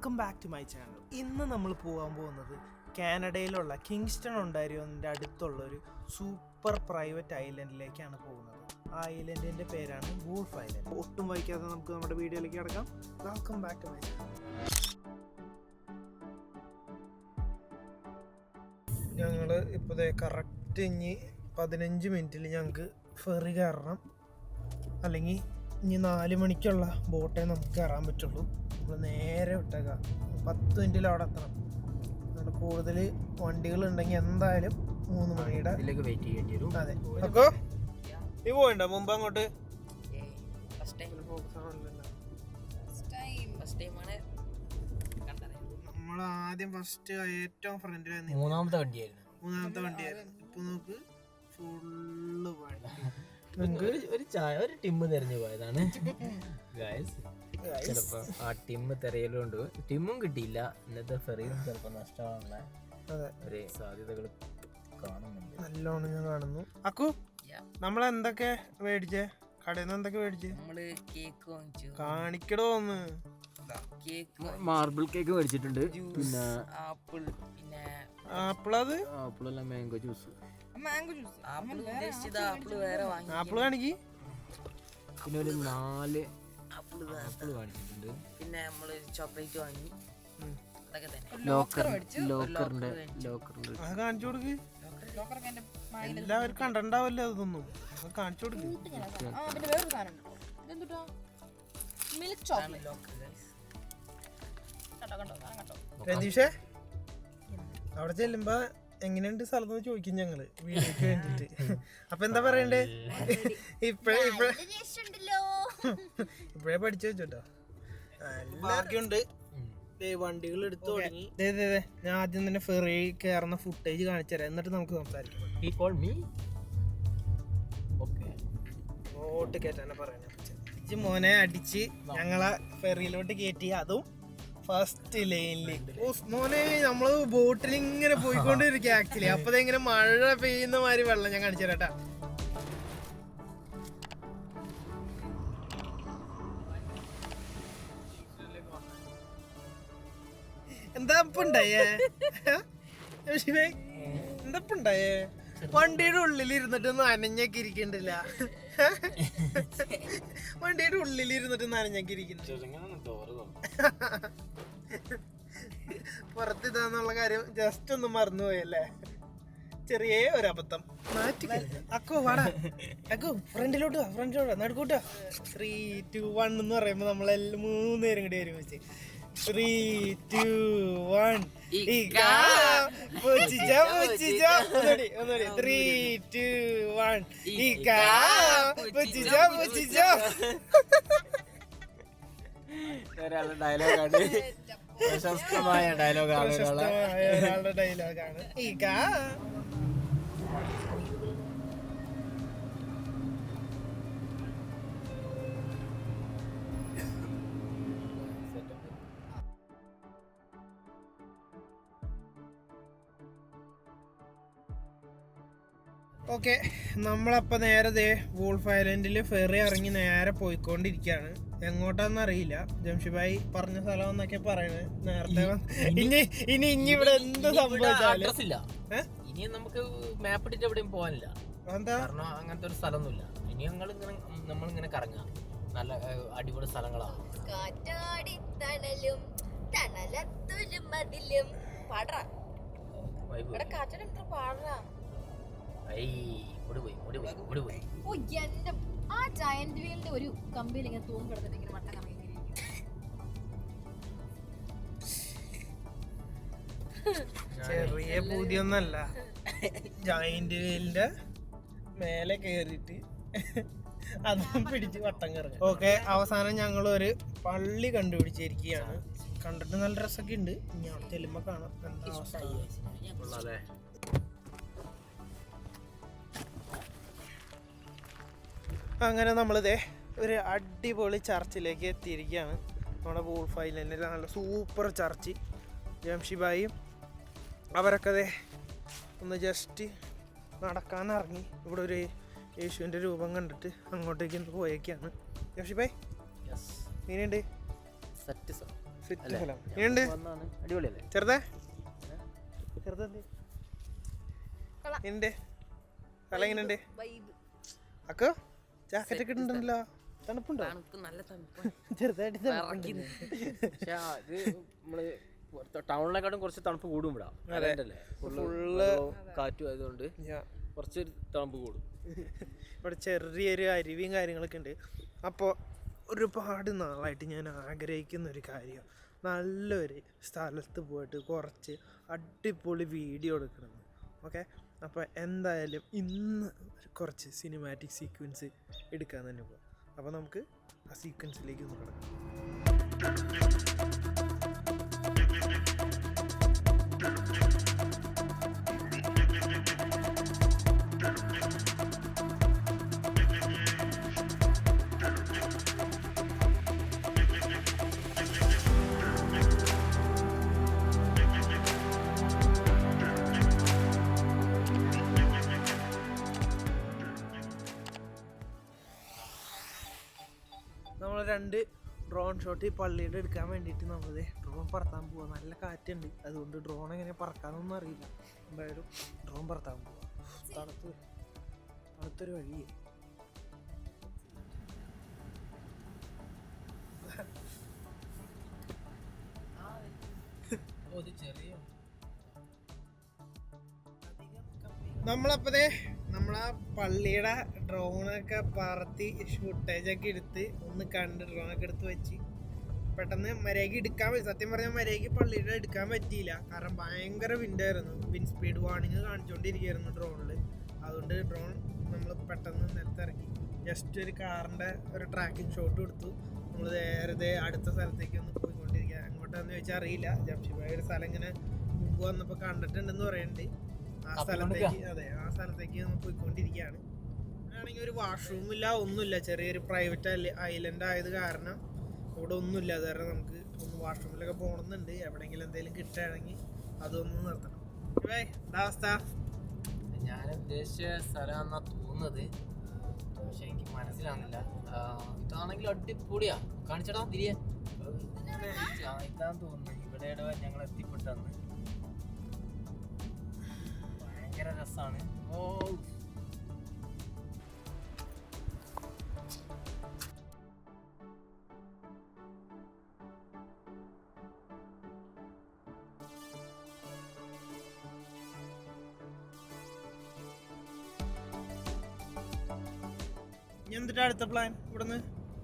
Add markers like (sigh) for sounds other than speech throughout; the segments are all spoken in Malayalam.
Welcome back to my channel ഇന്ന് നമ്മൾ പോകാൻ പോകുന്നത് കാനഡയിലുള്ള കിങ്സ്റ്റൺ ഒണ്ടാരിയോന്റെ അടുത്തുള്ള ഒരു സൂപ്പർ പ്രൈവറ്റ് ഐലൻഡിലേക്കാണ് പോകുന്നത്. ആ ഐലൻഡിന്റെ പേരാണ് വൂൾഫ് ഐലൻഡ്. ഒട്ടും വൈകാതെ നമുക്ക് നമ്മുടെ വീഡിയോയിലേക്ക് കിടക്കാം. Welcome back to my channel ഞങ്ങൾ ഇപ്പോൾ കറക്റ്റ് ഇനി പതിനഞ്ച് മിനിറ്റിൽ ഞങ്ങൾക്ക് ഫെറി കയറണം. അല്ലെങ്കിൽ ഇനി നാല് മണിക്കുള്ള ബോട്ടേ നമുക്ക് കയറാൻ പറ്റുള്ളൂ. നമ്മൾ നേരെ വിട്ടേക്കാം. പത്ത് മിനിറ്റിൽ അവിടെ എത്തണം. നമ്മുടെ കൂടുതൽ വണ്ടികൾ ഉണ്ടെങ്കിൽ എന്തായാലും മൂന്ന് മണിയുടെ ഇതിലേക്ക് വെയിറ്റ് ചെയ്യേണ്ടി വരും. അതെ. അപ്പോ നീ പോയിണ്ട മുമ്പ് അങ്ങോട്ട്? നമ്മൾ ആദ്യം ഫസ്റ്റ് ഏറ്റവും ഫ്രണ്ടിൽ മൂന്നാമത്തെ വണ്ടിയായിരുന്നു. മൂന്നാമത്തെ വണ്ടിയായിരുന്നു. ഇപ്പൊ നോക്ക് ഫുള്ള് വണ്ടി. നമുക്ക് ഒരു ഒരു ചായ ഒരു ടിമ്മ് തെരഞ്ഞു പോയതാണ്. ഗായസ് ചിലപ്പോ ആ ടിമ്മ് തെരയലുണ്ട് ടിമ്മും കിട്ടിയില്ല. ഇന്നത്തെ ഫെറിയും ചിലപ്പോ നഷ്ടമാണുള്ള ഒരു സാധ്യതകൾ കാണുന്നുണ്ട്. നല്ലോണം ഞാൻ കാണുന്നു. അക്കു നമ്മൾ എന്തൊക്കെ മേടിച്ചേ? കടയിൽ നിന്ന് എന്തൊക്കെ മേടിച്ചേ? നമ്മൾ കേക്ക് വാങ്ങിച്ചു. കാണിക്കടോ ഒന്ന്. കേക്ക് മാർബിൾ കേക്ക് മേടിച്ചിട്ടുണ്ട്. പിന്നെ ആപ്പിൾ പിന്നെ ആപ്പിളത് ആപ്പിളല്ല mango juice. Mango juice. Apple ഉദ്ദേശിച്ചത് ആപ്പിൾ വേറെ വാങ്ങി ആപ്പിൾ കാണിക്ക് പിന്നെ ഒരു നാല് ആപ്പിൾ കാണിച്ചിട്ടുണ്ട് പിന്നെ നമ്മൾ ചോക്ലേറ്റ് വാങ്ങി. അതൊക്കെ തന്നെ. ലോക്കർ ലോക്കറിന്റെ ലോക്കറിന്റെ അത് കാണിച്ചു കൊടുക്ക്. എല്ലാവരും കണ്ടിണ്ടാവല്ലോ അതൊന്നും? അത് കാണിച്ചു കൊടുക്ക്. ലോക്കർ ഗൈസ് രതീഷേ? അവിടെ ചെല്ലുമ്പോ എങ്ങനെയുണ്ട് സ്ഥലം ചോദിക്കും ഞങ്ങൾ. വീട്ടിലേക്ക് വേണ്ടിട്ട്. അപ്പൊ എന്താ പറയണ്ടേ? ഇപ്പഴേ ഇപ്പഴേ. ഇപ്പഴേ പഠിച്ചു വെച്ചോട്ടോ. ബാക്കിയുണ്ട് വണ്ടികൾ എടുത്തു തുടങ്ങി. ഞാൻ ആദ്യം തന്നെ ഫെറി കയറുന്ന ഫുട്ടേജ് കാണിച്ചു തരാം. എന്നിട്ട് നമുക്ക് സംസാരിക്കാം. ഈ കോൾ മീ Okay. ഓട്ട് കയറ്റാനെ പറയണേ മോനെ അടിച്ച് ഞങ്ങളെ ഫെറിയിലോട്ട് കയറ്റി അതും ഫസ്റ്റ് ലൈനിൽ മോനെ നമ്മൾ ബോട്ടിൽ ഇങ്ങനെ പോയിക്കൊണ്ടിരിക്കുക ആക്ച്വലി (laughs) അപ്പൊ ഇങ്ങനെ മഴ പെയ്യുന്ന മാതിരി വെള്ളം ഞാൻ കാണിച്ചു തരാട്ടാ. എന്താ ഉണ്ടായേ എന്താ ഉണ്ടായേ വണ്ടിയുടെ ഉള്ളിൽ ഇരുന്നിട്ട് നനഞ്ഞൊക്കെ ഇരിക്കണ്ടില്ല? (laughs) വണ്ടിയുടെ ഉള്ളിൽ ഇരുന്നിട്ട് നനഞ്ഞൊക്കെ ഇരിക്കുന്നുണ്ട് പുറത്തിതാന്നുള്ള കാര്യം ജസ്റ്റ് ഒന്ന് മറന്നുപോയല്ലേ? ചെറിയ ഒരു അബദ്ധം. അക്കോ വാടാ. അക്കോ ഫ്രണ്ടിലോട്ട് വാ ഫ്രണ്ടിലോട്ട് നടുക്കൂട്ടാ ത്രീ ടു വൺ എന്ന് പറയുമ്പോ നമ്മളെല്ലാം മൂന്ന് പേരും കൂടി ഒരുമിച്ച്. Three two one three two one ഒരാളുടെ ഡയലോഗാണ് പ്രശസ്തമായ ഡയലോഗാണ് ഒരാളെ. ഒരാളുടെ ഡയലോഗാണ് ഓക്കെ നമ്മളപ്പോൾ നേരെ ദേ വൂൾഫ് ഐലൻഡിൽ ഫെറി ഇറങ്ങി നേരെ പോയിക്കൊണ്ടിരിക്കുകയാണ് എങ്ങോട്ടാന്ന് അറിയില്ല ജംഷിബായി പറഞ്ഞ സ്ഥലം എന്നൊക്കെ പറയണേ. നേരത്തെ ഇനി ഇനി ഇനി ഇവിടെ എന്ത് സംഭവിച്ചാലും? ഇനി നമുക്ക് മാപ്പ് ഇട്ടിട്ട് എവിടെയും പോകാനില്ല. എന്താ കാരണം അങ്ങനത്തെ ഒരു സ്ഥലമൊന്നുമില്ല. ഇനി ഞങ്ങൾ ഇങ്ങനെ നമ്മളിങ്ങനെ കറങ്ങാം നല്ല അടിപൊളി സ്ഥലങ്ങളാണ്. കാറ്റാടി തണലും തണലത്തൊരു മതിലും പാടറാ ഇവിടെ കാറ്റാടി എത്ര പാടറാ ഐ ഇവിടെ പോയി ഇവിടെ പോയി ഇവിടെ പോയി. ഓ എന്റെ ആ ജയന്റ് വീലിന്റെ ഒരു കമ്പിയിൽ ഇങ്ങനെ തൂങ്ങി കിടന്നിട്ട് ഇങ്ങനെ വട്ടം കറങ്ങിയിരിക്കും ചെറിയ പൂതിയൊന്നല്ല. ജോയിന്റ് വീലിന്റെ മേലെ കേറിയിട്ട് അതും പിടിച്ച് വട്ടം കറങ്ങും. ഓക്കെ അവസാനം ഞങ്ങൾ ഒരു പള്ളി കണ്ടുപിടിച്ചിരിക്കുകയാണ്. കണ്ടിട്ട് നല്ല രസമൊക്കെ ഉണ്ട്. ഇനി അവിടെ ചെല്ലുമ്പോ കാണാം. എന്താ അവസ്ഥ? അങ്ങനെ നമ്മളിതേ ഒരു അടിപൊളി ചർച്ചിലേക്ക് എത്തിയിരിക്കുകയാണ്. നമ്മുടെ വൂൾഫ് ഐലൻഡിലെ നല്ല സൂപ്പർ ചർച്ച്. ജംഷിബായും അവരൊക്കെ അതെ ഒന്ന് ജസ്റ്റ് നടക്കാനിറങ്ങി. ഇവിടെ ഒരു യേശുവിന്റെ രൂപം കണ്ടിട്ട് അങ്ങോട്ടേക്ക് ഒന്ന് പോയേക്കാണ്. ജംഷിബായ് യെസ് എങ്ങനെയുണ്ട്? സെറ്റ് സ്ഥലം. അടിപൊളിയല്ലേ? ചെറുതേ? ചെറുതേ എന്റെ സ്ഥലം എങ്ങനെയുണ്ട്? വൈബ് അക്കോ? ജാക്കറ്റ് ഒക്കെ ഇട്ടുണ്ടല്ലോ തണുപ്പുണ്ടോ? തണുപ്പ് നല്ല തണുപ്പ്. ചെറുതായിട്ട് തണുപ്പുണ്ട്. പക്ഷെ അത് നമ്മൾ ടൗണിനെക്കാട്ടും കുറച്ച് തണുപ്പ് കൂടും ഇവിടെ. അതല്ലേ ഫുള്ള് കാറ്റും ആയതുകൊണ്ട് Yeah. കുറച്ച് തണുപ്പ് കൂടും. ഇവിടെ ചെറിയൊരു അരുവിയും കാര്യങ്ങളൊക്കെ ഉണ്ട്. അപ്പോൾ ഒരുപാട് നാളായിട്ട് ഞാൻ ആഗ്രഹിക്കുന്ന ഒരു കാര്യം. നല്ലൊരു സ്ഥലത്ത് പോയിട്ട് കുറച്ച് അടിപൊളി വീഡിയോ എടുക്കണം. ഓക്കെ? അപ്പോൾ എന്തായാലും ഇന്ന് കുറച്ച് സിനിമാറ്റിക് സീക്വൻസ് എടുക്കാൻ തന്നെ പോകാം അപ്പോൾ നമുക്ക് ആ സീക്വൻസിലേക്ക് ഒന്ന് കിടക്കാം. നമ്മൾ രണ്ട് ഡ്രോൺ ഷോട്ട് ഈ പള്ളിയുടെ എടുക്കാൻ വേണ്ടിയിട്ട് നമ്മൾ ഡ്രോൺ പറത്താൻ പോവാം. നല്ല കാറ്റുണ്ട്. അതുകൊണ്ട് ഡ്രോൺ എങ്ങനെ പറക്കാനൊന്നും അറിയില്ല. എന്തായാലും ഡ്രോൺ പറത്താൻ പോവാം. തണുത്ത് തണുത്തൊരു വഴി നമ്മളപ്പതേ നമ്മളാ പള്ളിയുടെ ഡ്രോണൊക്കെ പറത്തി ഫുട്ടേജ് ഒക്കെ എടുത്ത് ഒന്ന് കണ്ട് ഡ്രോണൊക്കെ എടുത്ത് വെച്ച്. പെട്ടെന്ന് മരേക്ക് എടുക്കാൻ പറ്റി. സത്യം പറഞ്ഞാൽ മരേക്ക് പള്ളിയുടെ എടുക്കാൻ പറ്റിയില്ല. കാരണം ഭയങ്കര വിൻഡായിരുന്നു വിൻ സ്പീഡ് വാണിങ് കാണിച്ചുകൊണ്ടിരിക്കുകയായിരുന്നു ഡ്രോണിൽ അതുകൊണ്ട് ഡ്രോൺ നമ്മൾ പെട്ടെന്ന് നിലത്തിറക്കി ജസ്റ്റ് ഒരു കാറിന്റെ ഒരു ട്രാക്കിംഗ് ഷോട്ട് കൊടുത്തു. നമ്മൾ നേരത്തെ അടുത്ത സ്ഥലത്തേക്ക് ഒന്ന് പോയിക്കൊണ്ടിരിക്കുക എങ്ങോട്ടാന്ന് ചോദിച്ചാൽ അറിയില്ല. ജംഷിബായി ഒരു സ്ഥലം ഇങ്ങനെ മുമ്പ് വന്നപ്പോൾ കണ്ടിട്ടുണ്ടെന്ന് പറയുന്നുണ്ട്. ആ സ്ഥലത്തേക്ക് അതെ ആ സ്ഥലത്തേക്ക് നമ്മൾ പോയിക്കൊണ്ടിരിക്കുകയാണ്. ആണെങ്കിൽ ഒരു വാഷ്റൂം ഇല്ല ഒന്നുമില്ല. ചെറിയൊരു പ്രൈവറ്റ് ഐലൻഡ് ആയത് കാരണം ഇവിടെ ഒന്നുമില്ല. അത് കാരണം നമുക്ക് ഒന്ന് വാഷ്റൂമിലൊക്കെ പോകണമെന്നുണ്ട്. എവിടെയെങ്കിലും എന്തെങ്കിലും കിട്ടുകയാണെങ്കിൽ അതൊന്ന് നിർത്തണം. അവസ്ഥ? ഞാൻ ഉദ്ദേശിച്ച സ്ഥലം എന്നാ തോന്നുന്നത്. പക്ഷെ എനിക്ക് മനസ്സിലാകുന്നില്ല ഇതാണെങ്കിൽ അടിപൊളിയാ. കാണിച്ചടാ തിരിയെ ആ, ഇതാന്ന് തോന്നുന്നു. ഇവിടെ ഞങ്ങൾ എത്തിപ്പെട്ടന്ന്. ഭയങ്കര രസമാണ് ഓ. അടുത്ത പ്ലാൻ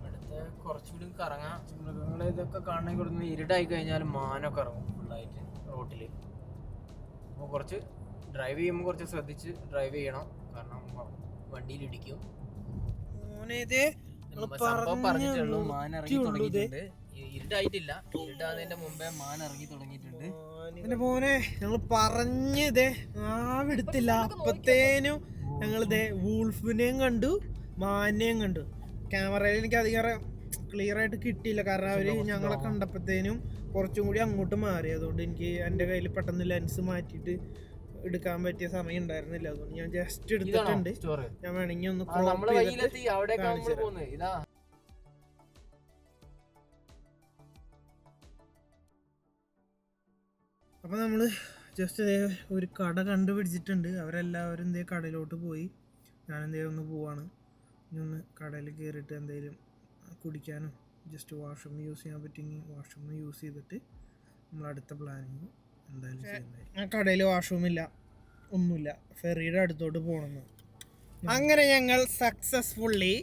അടുത്ത കറങ്ങാം. ഇതൊക്കെ ഇരുട്ടായി കഴിഞ്ഞാൽ മാനൊക്കെ ഇറങ്ങും ഫുള്ളായിട്ട് റോട്ടിൽ അപ്പോൾ കുറച്ച് ഡ്രൈവ് ചെയ്യുമ്പോൾ കുറച്ച് ശ്രദ്ധിച്ച് ഡ്രൈവ് ചെയ്യണം. കാരണം വണ്ടിയിൽ ഇടിക്കും. പറഞ്ഞിട്ടുള്ളൂ മാൻ ഇറങ്ങി തുടങ്ങിയിട്ടുണ്ട്. ഇരുട്ടായിട്ടില്ല. ഇരുട്ടാകുന്നതിന്റെ മുമ്പേ മാൻ ഇറങ്ങി തുടങ്ങിയിട്ടുണ്ട്. എന്റെ മോനെ ഞങ്ങൾ പറഞ്ഞതേ ആവിടുത്തില്ല. അപ്പത്തേനും ഞങ്ങളിതേ വൂൾഫിനെയും കണ്ടു മാനെയും കണ്ടു. ക്യാമറയിൽ എനിക്ക് അധികം ക്ലിയർ ആയിട്ട് കിട്ടിയില്ല. കാരണം അവർ ഞങ്ങളെ കണ്ടപ്പോഴത്തേനും കുറച്ചും കൂടി അങ്ങോട്ട് മാറി. അതുകൊണ്ട് എനിക്ക് എന്റെ കയ്യിൽ പെട്ടെന്ന് ലെൻസ് മാറ്റിയിട്ട് എടുക്കാൻ പറ്റിയ സമയം ഉണ്ടായിരുന്നില്ല. അതുകൊണ്ട് ഞാൻ ജസ്റ്റ് എടുത്തിട്ടുണ്ട്. ഞാൻ വേണമെങ്കിൽ ഒന്ന് അപ്പൊ നമ്മൾ നമ്മൾ ജസ്റ്റ് ഇതേ. ഒരു കട കണ്ടുപിടിച്ചിട്ടുണ്ട്. അവരെല്ലാവരും ഇതേ കടയിലോട്ട് പോയി. ഞാൻ എന്തേ ഒന്ന് പോവാണ്. ഇനി ഒന്ന് കടയിൽ കയറിയിട്ട് എന്തെങ്കിലും കുടിക്കാനും ജസ്റ്റ് വാഷ്റൂം യൂസ് ചെയ്യാൻ പറ്റുമെങ്കിൽ വാഷ്റൂം യൂസ് ചെയ്തിട്ട് നമ്മൾ അടുത്ത പ്ലാനിങ് ആ കടയിൽ വാഷ്റൂമില്ല ഒന്നുമില്ല. ഫെറിയുടെ അടുത്തോട്ട് പോകണമെന്ന് അങ്ങനെ ഞങ്ങൾ സക്സസ്ഫുള്ളി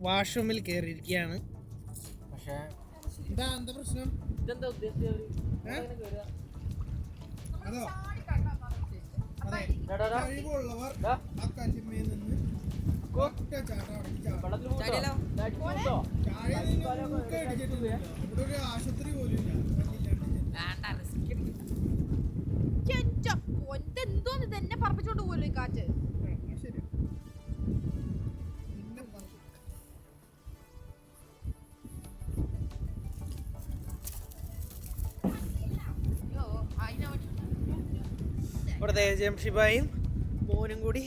വാഷ്റൂമിൽ കയറിയിരിക്കുകയാണ് പക്ഷേ എന്താ എന്താ പ്രശ്നം? ഇതെന്താ ആശുപത്രി പോലും എന്തോന്ന് ഇതെന്നെ പറപ്പിച്ചോണ്ട് പോലും ഈ കാറ്റ്. ഇവിടെ ഷിബായും മോനും കൂടി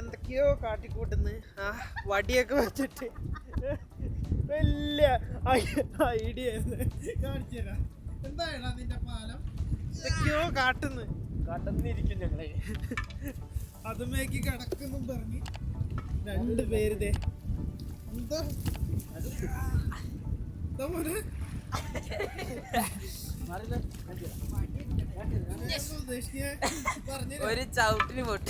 എന്തൊക്കെയോ കാട്ടിക്കൂട്ടുന്ന്. ആ വടിയൊക്കെ വെച്ചിട്ട്. വലിയ ഐഡിയ കാണിച്ചു തരാം. എന്താണ് നിന്റെ പാലം? എന്തൊക്കെയോ കാട്ടുന്നു. കടന്നിരിക്കും ഞങ്ങളെ. അതുമേക്ക് കിടക്കുന്നും പറഞ്ഞ് രണ്ട് പേര് ദേ. എന്താ? ഒരു ചവിട്ടിന് പൊട്ട.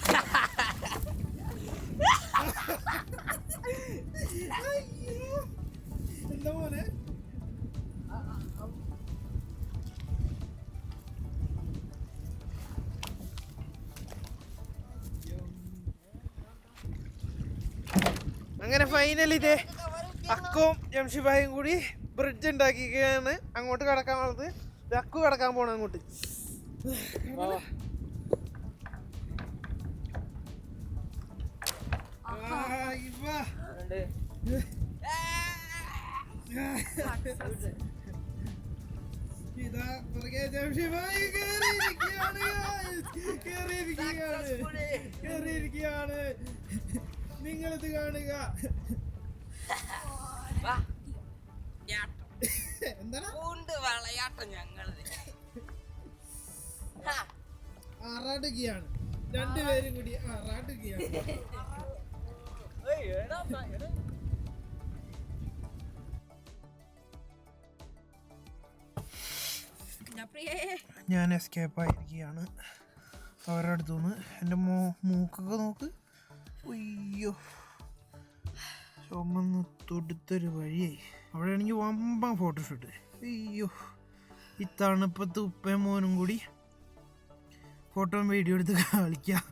അയ്യോ. എന്താ മോനെ? ഫൈനലി ഇതേ അക്കവും ജംഷിബായും കൂടി ബ്രിഡ്ജ് ഉണ്ടാക്കിയാണ് അങ്ങോട്ട് കടക്കാൻ പോണത് അക്കു കടക്കാൻ പോണ അങ്ങോട്ട്. ഇതാ ജംഷിബായി കേറിയിരിക്കുകയാണ് നിങ്ങളിത് കാണുക. (laughs) ആറാടുകയാണ്. രണ്ടുപേരും കൂടി ആറാടുകയാണ്. ഞാൻ എസ്കേപ്പ് ആയിരിക്കുകയാണ്. അവരുടെ അടുത്തുനിന്ന്. എന്റെ മോ മൂക്കൊക്കെ നോക്ക്. അയ്യോ. ചുമന്ന് തൊടുത്തൊരു വഴിയായി. അവിടെയാണെങ്കിൽ വമ്പ ഫോട്ടോഷൂട്ട് അയ്യോ. ഈ തണുപ്പത്ത് ഉപ്പയും മോനും കൂടി ഫോട്ടോ വീഡിയോ എടുത്ത് കളിക്കാം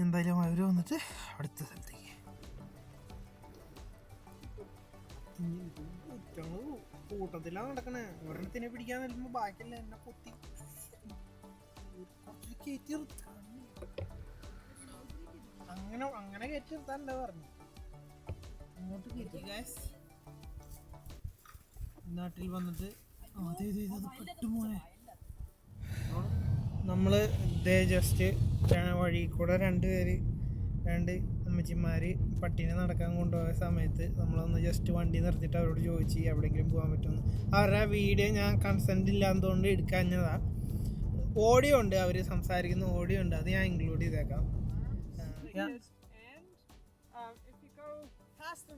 എന്തായാലും അവർ വന്നിട്ട് അടുത്ത സ്ഥലത്തേക്ക്. കൂട്ടത്തിലാണ് നടക്കണേ. ഒരെണ്ണത്തിനെ പിടിക്കാൻ നിൽക്കുമ്പോൾ ബാക്കിയല്ല എന്നെ പൊത്തി. കയറ്റി നിർത്താൻ. അങ്ങനെ അങ്ങനെ കയറ്റി നിർത്താനല്ല പറഞ്ഞു അങ്ങോട്ട് കയറ്റി നാട്ടിൽ വന്നിട്ട് അതെ അതെ അതെ, അത് പെട്ടുമോനെ നമ്മൾ ഇതേ ജസ്റ്റ് വഴി കൂടെ രണ്ട് പേര് രണ്ട് അമ്മച്ചിമാർ പട്ടീനെ നടക്കാൻ കൊണ്ടുപോയ സമയത്ത് നമ്മളൊന്ന് ജസ്റ്റ് വണ്ടി നിർത്തിയിട്ട് അവരോട് ചോദിച്ച് എവിടെയെങ്കിലും പോകാൻ പറ്റുമെന്ന് അവരുടെ വീഡിയോ ഞാൻ കൺസെന്റ് ഇല്ലാത്തതുകൊണ്ട് എടുക്കാഞ്ഞതാ. ഓഡിയോ ഉണ്ട് അവർ സംസാരിക്കുന്ന ഓഡിയോ ഉണ്ട് അത് ഞാൻ ഇൻക്ലൂഡ് ചെയ്തേക്കാം.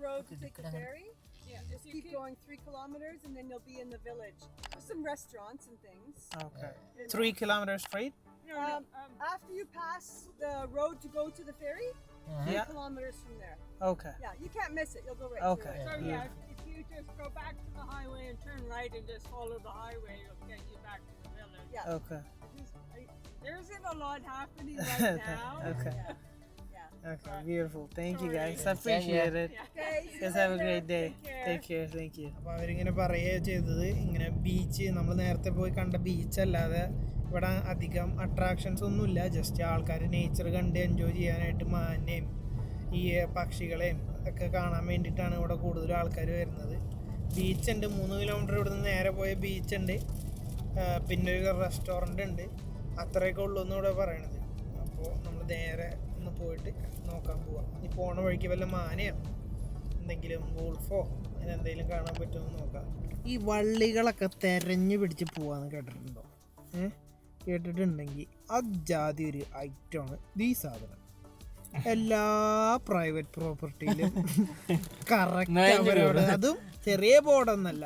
Road to take the ferry, yeah, just keep going three kilometers and then you'll be in the village. There's some restaurants and things. Okay. Three kilometers straight? Um, after you pass the road to go to the ferry, three Yeah. kilometers from there. Okay. Yeah, you can't miss it. You'll go right Okay. through So it. yeah, if you just go back to the highway and turn right and just follow the highway, it'll get you back to the village. Yeah. Okay. There isn't a lot happening (laughs) right now. Okay. Yeah. Okay. Beautiful. Thank you guys. I appreciate it. Guys have a great day. Take care. Thank you. അപ്പോൾ അവരിങ്ങനെ പറയുക ചെയ്തത് ഇങ്ങനെ ബീച്ച് നമ്മൾ നേരത്തെ പോയി കണ്ട ബീച്ച് അല്ലാതെ ഇവിടെ അധികം അട്രാക്ഷൻസ് ഒന്നുമില്ല ജസ്റ്റ് ആൾക്കാർ നേച്ചർ കണ്ട് എൻജോയ് ചെയ്യാനായിട്ട് മാനേയും ഈ പക്ഷികളെയും ഒക്കെ കാണാൻ വേണ്ടിയിട്ടാണ് ഇവിടെ കൂടുതൽ ആൾക്കാർ വരുന്നത് ബീച്ച് ഉണ്ട് മൂന്ന് കിലോമീറ്റർ ഇവിടുന്ന് നേരെ പോയ ബീച്ച് ഉണ്ട് പിന്നെ ഒരു റെസ്റ്റോറന്റ് ഉണ്ട് അത്രയൊക്കെ ഉള്ളൂ എന്ന് ഇവിടെ പറയണത് അപ്പോൾ നമ്മൾ നേരെ പോയിട്ട് നോക്കാൻ പോവാം. ഈ പോണ വഴിക്ക് വല്ല മാനയോ എന്തെങ്കിലും ഗോൾഫോ അങ്ങനെ എന്തെങ്കിലും കാണാൻ പറ്റുമോ എന്ന് നോക്കാം. ഈ വള്ളികളൊക്കെ തെരഞ്ഞു പിടിച്ച് പോവാന്ന് കേട്ടിട്ടുണ്ടോ? ഏ? കേട്ടിട്ടുണ്ടെങ്കിൽ അജാതി ഒരു ഐറ്റമാണ്. ഈ സാധനം. എല്ലാ പ്രൈവറ്റ് പ്രോപ്പർട്ടിയിലും (laughs) കറക്റ്റ് അവരോട്. അതും ചെറിയ ബോർഡൊന്നല്ല.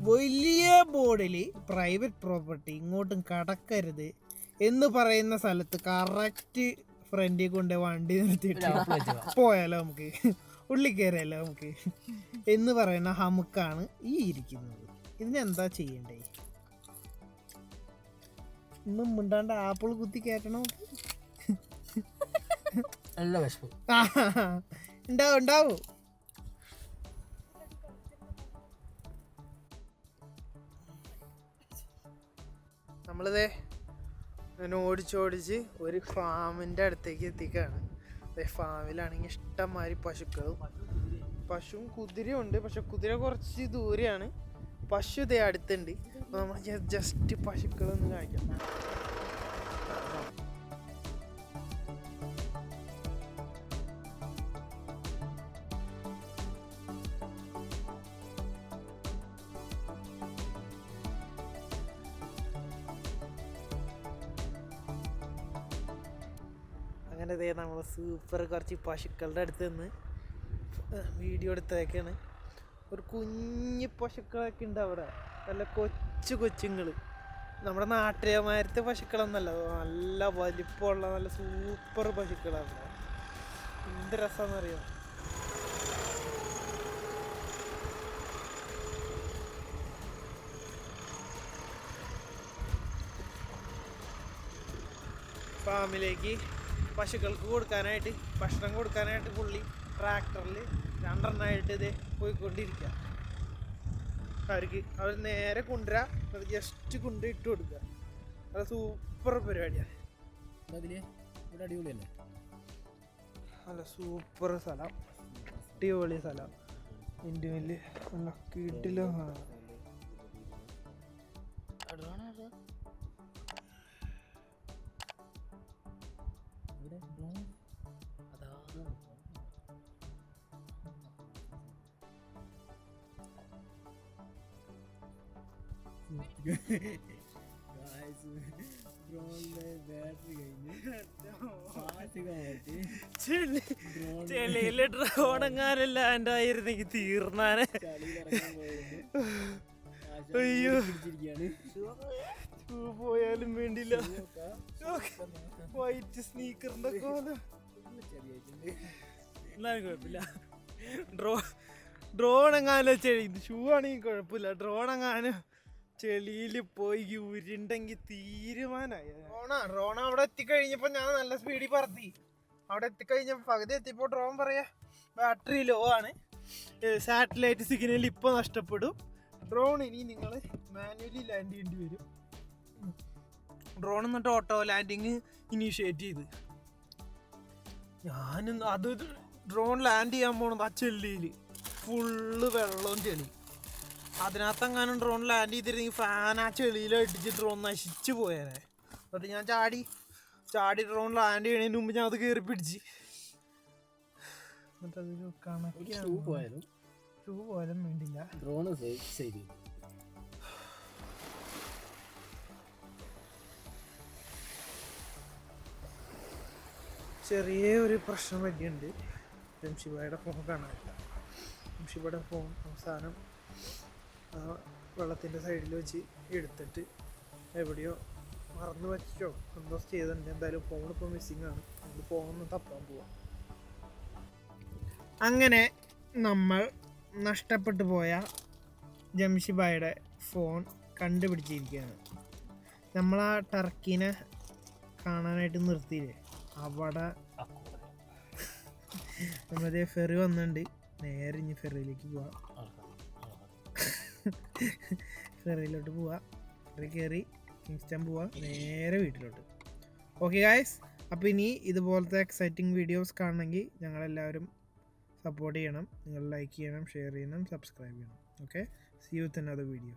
വലിയ ബോർഡിൽ പ്രൈവറ്റ് പ്രോപ്പർട്ടി ഇങ്ങോട്ടും കടക്കരുത് എന്ന് പറയുന്ന സ്ഥലത്ത് കറക്റ്റ് ഫ്രണ്ടിൽ കൊണ്ട് വണ്ടി നിർത്തിയിട്ട് പോയാലോ നമുക്ക്? ഉള്ളി കയറിയാലോ നമുക്ക്? എന്ന് പറയുന്ന ഹമുക്കാണ് ഈ ഇരിക്കുന്നത്. ഇതിനെന്താ ചെയ്യണ്ടേ? ഇന്നും മിണ്ടാണ്ട് ആപ്പിൾ കുത്തി കയറ്റണം നല്ല വിഷമം ആഹാ. ഉണ്ടാവും ഉണ്ടാവും? നമ്മളിതേ അങ്ങനെ ഓടിച്ചോടിച്ച് ഒരു ഫാമിന്റെ അടുത്തേക്ക് എത്തിക്കാണ്. ഫാമിലാണെങ്കിൽ ഇഷ്ടംമാതിരി പശുക്കളും പശുവും കുതിരയും ഉണ്ട്. പക്ഷെ കുതിര കുറച്ച് ദൂരെയാണ്. പശു ഇതേ അടുത്തുണ്ട്. അപ്പോൾ നമ്മൾ ജസ്റ്റ് പശുക്കളൊന്നും കാണിക്കാം. അങ്ങനെ ഇതേ നമ്മൾ സൂപ്പർ കുറച്ച് പശുക്കളുടെ അടുത്ത് നിന്ന് വീഡിയോ എടുത്തതൊക്കെയാണ് ഒരു കുഞ്ഞു പശുക്കളൊക്കെ ഉണ്ട് അവിടെ. നല്ല കൊച്ചു കൊച്ചുങ്ങൾ നമ്മുടെ നാട്ടിലേമാരത്തെ പശുക്കളൊന്നല്ല നല്ല വലിപ്പമുള്ള നല്ല സൂപ്പർ പശുക്കളാണ് എന്ത് രസമെന്നറിയാം ഫാമിലേക്ക് പശുക്കൾക്ക് കൊടുക്കാനായിട്ട് ഭക്ഷണം കൊടുക്കാനായിട്ട് പുള്ളി ട്രാക്ടറിൽ രണ്ടെണ്ണമായിട്ട് ഇത് പോയിക്കൊണ്ടിരിക്കുക അവർക്ക് അവർ നേരെ കൊണ്ടുവരാ അത് ജസ്റ്റ് കൊണ്ട് ഇട്ട് കൊടുക്കുക അത് സൂപ്പർ പരിപാടിയാണ് അതിൽ ഇവിടെ അടിപൊളിയല്ലേ? നല്ല സൂപ്പർ സ്ഥലം. അടിപൊളി സ്ഥലം. എന്റെ വലിയ നല്ല കിട്ടിലോ ചെളിയിൽ ഡ്രോണങ്ങാനല്ല എന്റെ ആയിരുന്നെങ്കിൽ തീർന്നാനെ. അയ്യോ. പോയാലും വേണ്ടില്ല. വൈറ്റ് സ്നീക്കറിന്റെ കോല. എന്നാലും കുഴപ്പമില്ല. ഡ്രോ ഡ്രോൺ എങ്ങാനും ചെളി ഇത് ഷൂ ആണെങ്കിൽ കുഴപ്പമില്ല. ഡ്രോൺ എങ്ങാനും ചെളിയിൽ പോയി ഉരുണ്ടെങ്കിൽ തീരുമാനമായി ഡ്രോണാ ഡ്രോൺ അവിടെ എത്തിക്കഴിഞ്ഞപ്പോ ഞാൻ നല്ല സ്പീഡിൽ പറത്തി. അവിടെ എത്തിക്കഴിഞ്ഞപ്പോ പകുതി എത്തിയപ്പോ ഡ്രോൺ പറയാ ബാറ്ററി ലോ ആണ്. സാറ്റലൈറ്റ് സിഗ്നൽ ഇപ്പൊ നഷ്ടപ്പെടും. ഡ്രോൺ ഇനി നിങ്ങൾ മാനുവലി ലാൻഡ് ചെയ്യേണ്ടി വരും. ഡ്രോൺ എന്നിട്ട് ഓട്ടോ ലാൻഡിങ് ഇനീഷ്യേറ്റ് ചെയ്ത്. ഞാൻ അത് ഡ്രോൺ ലാൻഡ് ചെയ്യാൻ പോണത് ആ ചെല്ലിയിൽ ഫുള്ള് വെള്ളവും ചെളി അതിനകത്തെങ്ങാനും ഡ്രോൺ ലാൻഡ് ചെയ്തിരുന്നെങ്കിൽ ഫാൻ ആ ചെളിയിൽ അടിച്ച് ഡ്രോൺ നശിച്ച് പോയേനെ. എന്നിട്ട് ഞാൻ ചാടി. ചാടി ഡ്രോൺ ലാൻഡ് ചെയ്യണതിന് മുമ്പ് ഞാൻ അത് കയറി പിടിച്ച്. എന്നിട്ട് അത് കണക്ക് ഷൂ പോയാലും ഷൂ പോലും വേണ്ടില്ല. ഡ്രോണ് സേവ് ചെയ്തു. ചെറിയ ഒരു പ്രശ്നം പറ്റിയുണ്ട് ജംഷിബായുടെ ഫോൺ കാണാനില്ല. ജംഷിബായുടെ ഫോൺ അവസാനം വെള്ളത്തിന്റെ സൈഡിൽ വെച്ച് എടുത്തിട്ട് എവിടെയോ മറന്നു വെച്ചോ എന്തോ ചെയ്തിട്ടുണ്ട്. എന്തായാലും ഫോൺ ഇപ്പോൾ മിസ്സിങ് ആണ്. നമ്മൾ ഫോൺ തപ്പാൻ പോവാം. അങ്ങനെ നമ്മൾ നഷ്ടപ്പെട്ടു പോയ ജംഷിബായുടെ ഫോൺ കണ്ടുപിടിച്ചിരിക്കുകയാണ്. നമ്മൾ ആ ടർക്കിനെ കാണാനായിട്ട് നിർത്തിയില്ലേ? അവിടെ നമ്മളതേ ഫെറി വന്നിട്ടുണ്ട് നേരെ ഇനി ഫെറിയിലേക്ക് പോവാം. ഫെറിയിലോട്ട് പോവാം. ഫെറി കയറി കിങ്സ്റ്റൺ പോവാം. നേരെ വീട്ടിലോട്ട്. ഓക്കെ ഗായ്സ് അപ്പോൾ ഇനി ഇതുപോലത്തെ എക്സൈറ്റിംഗ് വീഡിയോസ് കാണണമെങ്കിൽ ഞങ്ങളെല്ലാവരും സപ്പോർട്ട് ചെയ്യണം. നിങ്ങൾ ലൈക്ക് ചെയ്യണം ഷെയർ ചെയ്യണം സബ്സ്ക്രൈബ് ചെയ്യണം. ഓക്കെ സി യു തന്നെ അത് വീഡിയോ